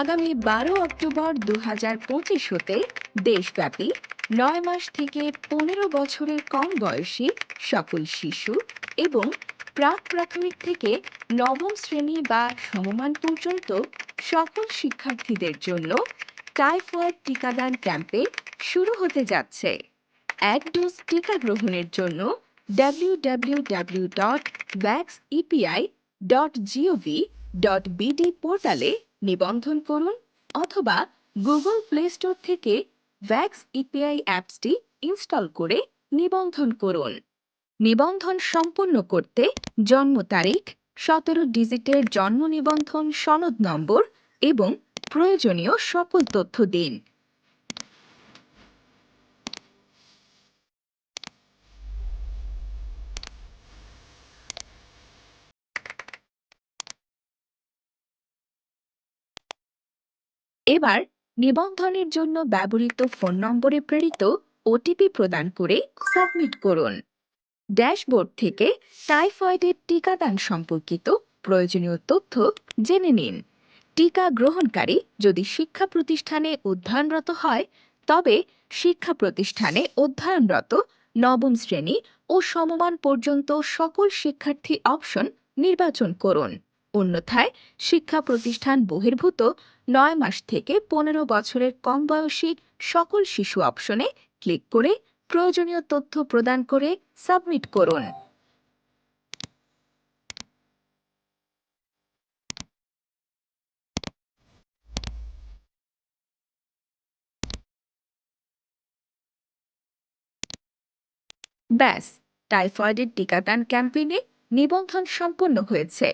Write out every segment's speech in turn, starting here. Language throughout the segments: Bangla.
আগামী বারো অক্টোবর দু হাজার পঁচিশ হতে দেশব্যাপী নয় মাস থেকে পনেরো বছরের কম বয়সী সকল শিশু এবং প্রাক প্রাথমিক থেকে নবম শ্রেণি বা সমমান পর্যন্ত সকল শিক্ষার্থীদের জন্য টাইফয়েড টিকাদান ক্যাম্পেইন শুরু হতে যাচ্ছে। এক ডোজ টিকা গ্রহণের জন্য বিডি পোর্টালে নিবন্ধন করুন অথবা গুগল প্লে স্টোর থেকে ভ্যাক্স ইপিআই অ্যাপসটি ইনস্টল করে নিবন্ধন করুন। নিবন্ধন সম্পূর্ণ করতে জন্ম তারিখ, সতেরো ডিজিটের জন্ম নিবন্ধন সনদ নম্বর এবং প্রয়োজনীয় সকল তথ্য দিন। এবার নিবন্ধনের জন্য ব্যবহৃত ফোন নম্বরে প্রেরিত ওটিপি প্রদান করে সাবমিট করুন। ড্যাশবোর্ড থেকে টাইফয়েডের টিকাদান সম্পর্কিত প্রয়োজনীয় তথ্য জেনে নিন। টিকা গ্রহণকারী যদি শিক্ষা প্রতিষ্ঠানে অধ্যয়নরত হয়, তবে শিক্ষা প্রতিষ্ঠানে অধ্যয়নরত নবম শ্রেণি ও সমমান পর্যন্ত সকল শিক্ষার্থী অপশন নির্বাচন করুন। অন্যথায় শিক্ষা প্রতিষ্ঠান বহির্ভূত নয় মাস থেকে পনেরো বছরের কম বয়সী সকল শিশু অপশনে ক্লিক করে প্রয়োজনীয় তথ্য প্রদান করে সাবমিট করুন। ব্যাস, টাইফয়েডের টিকাদান ক্যাম্পেইনে নিবন্ধন সম্পন্ন হয়েছে।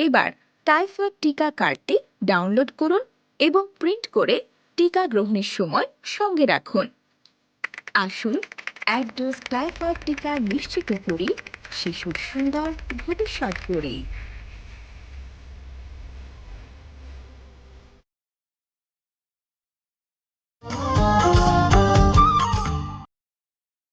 এবার টাইফয়েড টিকা কার্ডটি ডাউনলোড করুন এবং প্রিন্ট করে টিকা গ্রহণের সময় সঙ্গে রাখুন। আসুন, এক ডোজ টাইফয়েড টিকা নিশ্চিত করি, শিশুর সুন্দর ভবিষ্যৎ করি